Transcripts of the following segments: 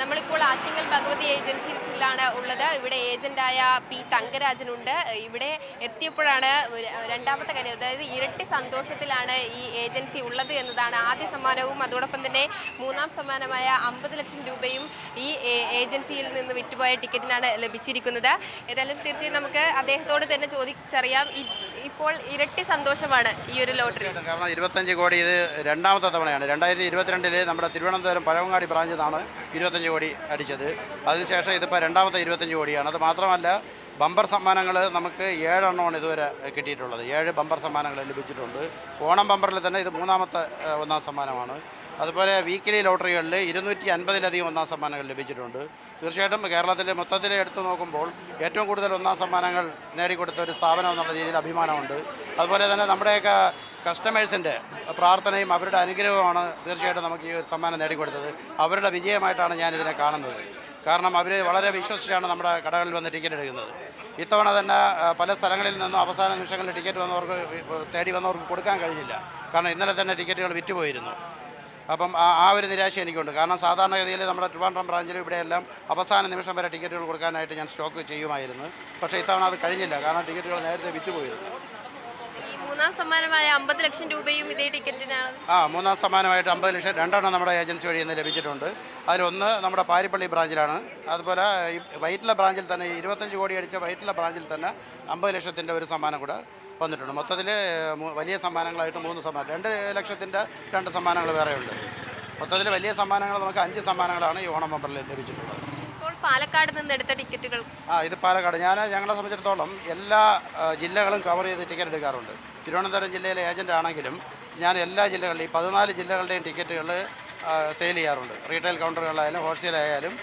നമ്മളിപ്പോൾ ആറ്റിങ്ങൽ ഭഗവതി ഏജൻസീസിലാണ് ഉള്ളത്. ഇവിടെ ഏജന്റായ പി തങ്കരാജനുണ്ട്. ഇവിടെ എത്തിയപ്പോഴാണ് രണ്ടാമത്തെ കാര്യം. അതായത് ഇരട്ടി സന്തോഷത്തിലാണ് ഈ ഏജൻസി ഉള്ളത് എന്നതാണ് ആദ്യ സമ്മാനവും. അതോടൊപ്പം തന്നെ മൂന്നാം സമ്മാനമായ അമ്പത് ലക്ഷം രൂപയും ഈ ഏജൻസിയിൽ നിന്ന് വിറ്റുപോയ ടിക്കറ്റിനാണ് ലഭിച്ചിരിക്കുന്നത്. ഏതായാലും തീർച്ചയായും നമുക്ക് അദ്ദേഹത്തോട് തന്നെ ചോദിച്ചറിയാം. ഇപ്പോൾ ഇരട്ടി സന്തോഷമാണ് ഈ ഒരു ലോട്ടറി. കാരണം ഇരുപത്തഞ്ച് കോടി ഇത് രണ്ടാമത്തെ തവണയാണ്. രണ്ടായിരത്തി ഇരുപത്തിരണ്ടിൽ നമ്മുടെ തിരുവനന്തപുരം പഴവങ്ങാടി ബ്രാഞ്ചിൽ നിന്നാണ് ഇരുപത്തഞ്ച് കോടി അടിച്ചത്. അതിനുശേഷം ഇതിപ്പോൾ രണ്ടാമത്തെ ഇരുപത്തഞ്ച് കോടിയാണ്. അത് മാത്രമല്ല ബമ്പർ സമ്മാനങ്ങൾ നമുക്ക് ഏഴെണ്ണമാണ് ഇതുവരെ കിട്ടിയിട്ടുള്ളത്. ഏഴ് ബമ്പർ സമ്മാനങ്ങൾ ലഭിച്ചിട്ടുണ്ട്. ഓണം ബമ്പറിൽ തന്നെ ഇത് മൂന്നാമത്തെ ഒന്നാം സമ്മാനമാണ്. അതുപോലെ വീക്കിലി ലോട്ടറികളിൽ ഇരുന്നൂറ്റി അൻപതിലധികം ഒന്നാം സമ്മാനങ്ങൾ ലഭിച്ചിട്ടുണ്ട്. തീർച്ചയായിട്ടും കേരളത്തിൽ മൊത്തത്തിൽ എടുത്തു നോക്കുമ്പോൾ ഏറ്റവും കൂടുതൽ ഒന്നാം സമ്മാനങ്ങൾ നേടിക്കൊടുത്ത ഒരു സ്ഥാപനം എന്നുള്ള രീതിയിൽ അഭിമാനമുണ്ട്. അതുപോലെ തന്നെ നമ്മുടെയൊക്കെ കസ്റ്റമേഴ്സിന്റെ പ്രാർത്ഥനയും അവരുടെ അനുഗ്രഹമാണ് തീർച്ചയായിട്ടും നമുക്ക് ഈ ഒരു സമ്മാനം നേടിക്കൊടുത്തത്. അവരുടെ വിജയമായിട്ടാണ് ഞാൻ ഇതിനെ കാണുന്നത്. കാരണം അവർ വളരെ വിശ്വസിച്ചാണ് നമ്മുടെ കടകളിൽ വന്ന് ടിക്കറ്റ് എടുക്കുന്നത്. ഇത്തവണ തന്നെ പല സ്ഥലങ്ങളിൽ നിന്നും അവസാന നിമിഷങ്ങളിൽ ടിക്കറ്റ് വന്നവർക്ക് തേടി വന്നവർക്ക് കൊടുക്കാൻ കഴിഞ്ഞില്ല. കാരണം ഇന്നലെ തന്നെ ടിക്കറ്റുകൾ വിറ്റുപോയിരുന്നു. അപ്പം ആ ആ ഒരു നിരാശ എനിക്കുണ്ട്. കാരണം സാധാരണഗതിയിൽ നമ്മുടെ ട്രിവാൻഡ്രം ബ്രാഞ്ചിൽ ഇവിടെയെല്ലാം അവസാന നിമിഷം വരെ ടിക്കറ്റുകൾ കൊടുക്കാനായിട്ട് ഞാൻ സ്റ്റോക്ക് ചെയ്യുമായിരുന്നു. പക്ഷേ ഇത്തവണ അത് കഴിഞ്ഞില്ല. കാരണം ടിക്കറ്റുകൾ നേരത്തെ വിറ്റുപോയിരുന്നു. മൂന്നാം സമ്മാനമായ അമ്പത് ലക്ഷം രൂപയും ഇതേ ടിക്കറ്റിനാണ്. ആ മൂന്നാം സമ്മാനമായിട്ട് അമ്പത് ലക്ഷം രണ്ടെണ്ണം നമ്മുടെ ഏജൻസി വഴി നിന്ന് ലഭിച്ചിട്ടുണ്ട്. അതിലൊന്ന് നമ്മുടെ പാരിപ്പള്ളി ബ്രാഞ്ചിലാണ്. അതുപോലെ വൈറ്റില ബ്രാഞ്ചിൽ തന്നെ ഇരുപത്തഞ്ച് കോടി അടിച്ച വൈറ്റില ബ്രാഞ്ചിൽ തന്നെ അമ്പത് ലക്ഷത്തിന്റെ ഒരു സമ്മാനം കൂടെ വന്നിട്ടുണ്ട്. മൊത്തത്തിൽ വലിയ സമ്മാനങ്ങളായിട്ട് മൂന്ന് സമ്മാനം. രണ്ട് ലക്ഷത്തിന്റെ രണ്ട് സമ്മാനങ്ങൾ വേറെയുണ്ട്. മൊത്തത്തിൽ വലിയ സമ്മാനങ്ങൾ നമുക്ക് അഞ്ച് സമ്മാനങ്ങളാണ് ഈ ഓണം ബമ്പറിൽ ലഭിച്ചിട്ടുള്ളത്. പാലക്കാട് നിന്ന് എടുത്ത ടിക്കറ്റുകൾ ആ ഇത് പാലക്കാട്. ഞാൻ ഞങ്ങളെ സംബന്ധിച്ചിടത്തോളം എല്ലാ ജില്ലകളും കവർ ചെയ്ത് ടിക്കറ്റ് എടുക്കാറുണ്ട്. തിരുവനന്തപുരം ജില്ലയിലെ ഏജന്റ് ആണെങ്കിലും ഞാൻ എല്ലാ ജില്ലകളിലും ഈ പതിനാല് ജില്ലകളുടെയും ടിക്കറ്റുകൾ സെയിൽ ചെയ്യാറുണ്ട്. റീറ്റെയിൽ കൗണ്ടറുകളായാലും ഹോൾസെയിലായാലും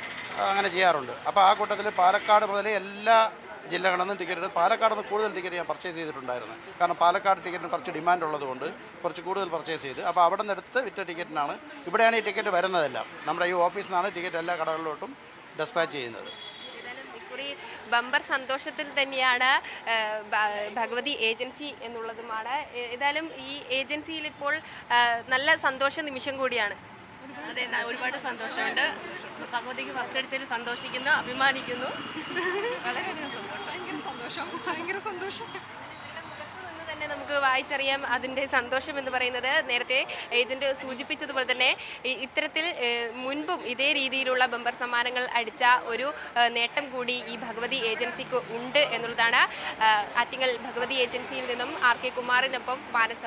അങ്ങനെ ചെയ്യാറുണ്ട്. അപ്പോൾ ആ കൂട്ടത്തിൽ പാലക്കാട് മുതൽ എല്ലാ ജില്ലകളിൽ നിന്നും ടിക്കറ്റ് എടുത്ത് പാലക്കാട് നിന്ന് കൂടുതൽ ടിക്കറ്റ് ഞാൻ പർച്ചേസ് ചെയ്തിട്ടുണ്ടായിരുന്നു. കാരണം പാലക്കാട് ടിക്കറ്റിന് കുറച്ച് ഡിമാൻഡ് ഉള്ളതുകൊണ്ട് കുറച്ച് കൂടുതൽ പർച്ചേസ് ചെയ്ത്. അപ്പോൾ അവിടെ നിന്ന് എടുത്ത് വിറ്റ ടിക്കറ്റിനാണ് ഇവിടെയാണ് ഈ ടിക്കറ്റ് വരുന്നതെല്ലാം. നമ്മുടെ ഈ ഓഫീസിൽ നിന്നാണ് ടിക്കറ്റ് എല്ലാ കടകളിലോട്ടും ഡെസ്പാച്ച് ചെയ്യുന്നത്. ഇക്കുറി ബമ്പർ സന്തോഷത്തിൽ തന്നെയാണ് ഭഗവതി ഏജൻസി എന്നുള്ളതുമാണ്. ഏതായാലും ഈ ഏജൻസിയിൽ ഇപ്പോൾ നല്ല സന്തോഷ നിമിഷം കൂടിയാണ്. അതെ ഒരുപാട് സന്തോഷമുണ്ട്. ഭഗവതിക്ക് ഫസ്റ്റ് അടിച്ചതിൽ സന്തോഷിക്കുന്നു അഭിമാനിക്കുന്നു. വളരെയധികം ഭയങ്കര സന്തോഷം. തന്നെ നമുക്ക് വായിച്ചറിയാം അതിന്റെ സന്തോഷം എന്ന് പറയുന്നത്. നേരത്തെ ഏജന്റ് സൂചിപ്പിച്ചതുപോലെ തന്നെ ഇത്തരത്തിൽ മുൻപും ഇതേ രീതിയിലുള്ള ബമ്പർ സമ്മാനങ്ങൾ അടിച്ച ഒരു നേട്ടം കൂടി ഈ ഭഗവതി ഏജൻസിക്ക് ഉണ്ട് എന്നുള്ളതാണ് ആറ്റിങ്ങൽ ഭഗവതി ഏജൻസിയിൽ നിന്നും ആർ കെ കുമാറിനൊപ്പം മാനസ